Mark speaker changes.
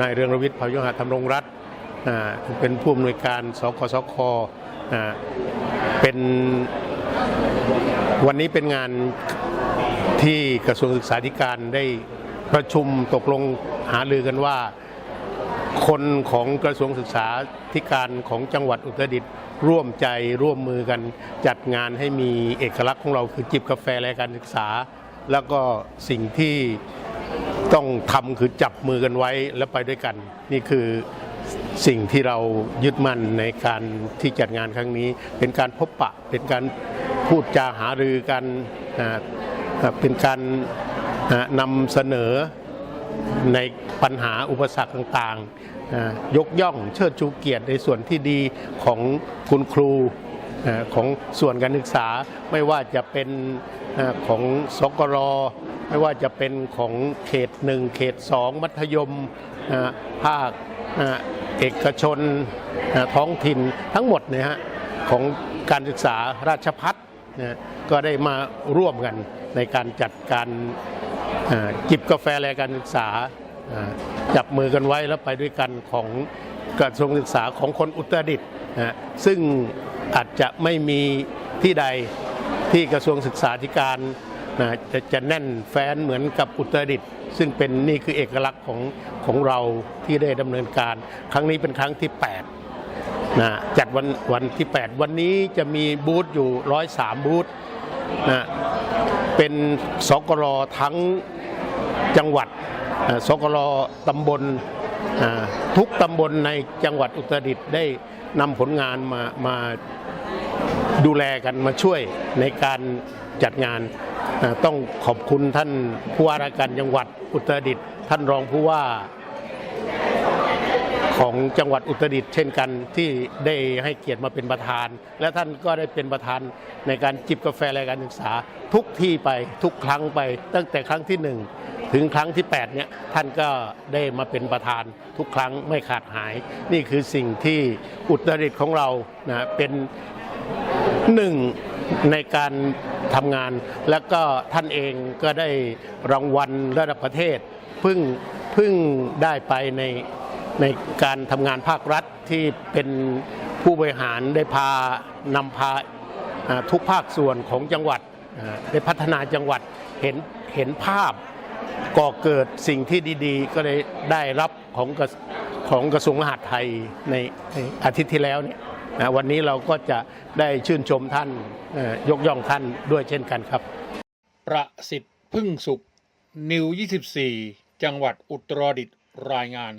Speaker 1: นายเรืองรวิทย์เผายงหาธรรมรงรัตน์เป็นผู้อำนวยการสกสคเป็นวันนี้เป็นงานที่กระทรวงศึกษาธิการได้ประชุมตกลงหารือกันว่า คนของกระทรวงศึกษาธิการของจังหวัดอุตรดิตถ์ร่วมใจร่วมมือกันจัดงานให้มีเอกลักษณ์ของเราคือจิบกาแฟและการศึกษา แล้วก็สิ่งที่ ต้องทำคือจับมือกันไว้แล้วไปด้วยกัน นี่คือสิ่งที่เรายึดมั่นในการที่จัดงานครั้งนี้ เป็นการพบปะ เป็นการพูดจาหารือกันเป็นการอ่านำเสนอในปัญหาอุปสรรคต่างๆ ยกย่องเชิดชูเกียรติในส่วนที่ดีของคุณครูของส่วนการศึกษาไม่ว่าจะเป็น ของสกรไม่ว่าจะเป็นของเขตหนึ่งเขตสองมัธยมภาคเอกชนท้องถิ่นทั้งหมดเนยฮะของการศึกษาราชพัฒนะก็ได้มาร่วมกันในการจัดการจิบกาแฟแลกการศึกษา จับมือกันไว้แล้วไปด้วยกันของกระทรวงศึกษาของคนอุตรดิตถ์นะซึ่งอาจจะไม่มีที่ใด ที่กระทรวงศึกษาธิการนะจะจะแน่นแฟ้นเหมือนกับอุตรดิตถ์ซึ่งเป็นนี่คือเอกลักษณ์ของของเราที่ได้ดำเนินการ ครั้งนี้เป็นครั้งที่ 8นะจัดวันวันที่ 8 วันนี้จะมีบูธอยู่ 103 บูธนะเป็นสกรทั้งจังหวัดสกลตำบลทุกตำบลในจังหวัดอุตรดิตถ์ได้นำผลงานมามา ดูแลกันมาช่วยในการจัดงานต้องขอบคุณท่านผู้ว่าราชการจังหวัดอุตรดิตถ์ท่านรองผู้ว่าของจังหวัดอุตรดิตถ์เช่นกันที่ได้ให้เกียรติมาเป็นประธาน และท่านก็ได้เป็นประธานในการจิบกาแฟรายการศึกษา ทุกที่ไปทุกครั้งไป ตั้งแต่ครั้งที่หนึ่งถึงครั้งที่8เนี่ยท่านก็ได้มาเป็นประธาน ทุกครั้งไม่ขาดหาย นี่คือสิ่งที่อุตรดิตถ์ของเรานะเป็น หนึ่งในการทำงาน แล้วก็ท่านเองก็ได้รางวัลระดับประเทศเพิ่งเพิ่งได้ไปในในการทำงานภาครัฐที่เป็นผู้บริหารได้พานำพาทุกภาคส่วนของจังหวัดได้พัฒนาจังหวัดเห็นเห็นภาพก่อเกิดสิ่งที่ดีๆ ก็เลยได้รับของของกระทรวงมหาดไทยในอาทิตย์ที่แล้วเนี่ย นะวันนี้เราก็จะได้ชื่นชมท่านยกย่องท่านด้วยเช่นกันครับ
Speaker 2: ประสิทธิ์พึ่งสุขนิว 24 จังหวัดอุตรดิตถ์รายงาน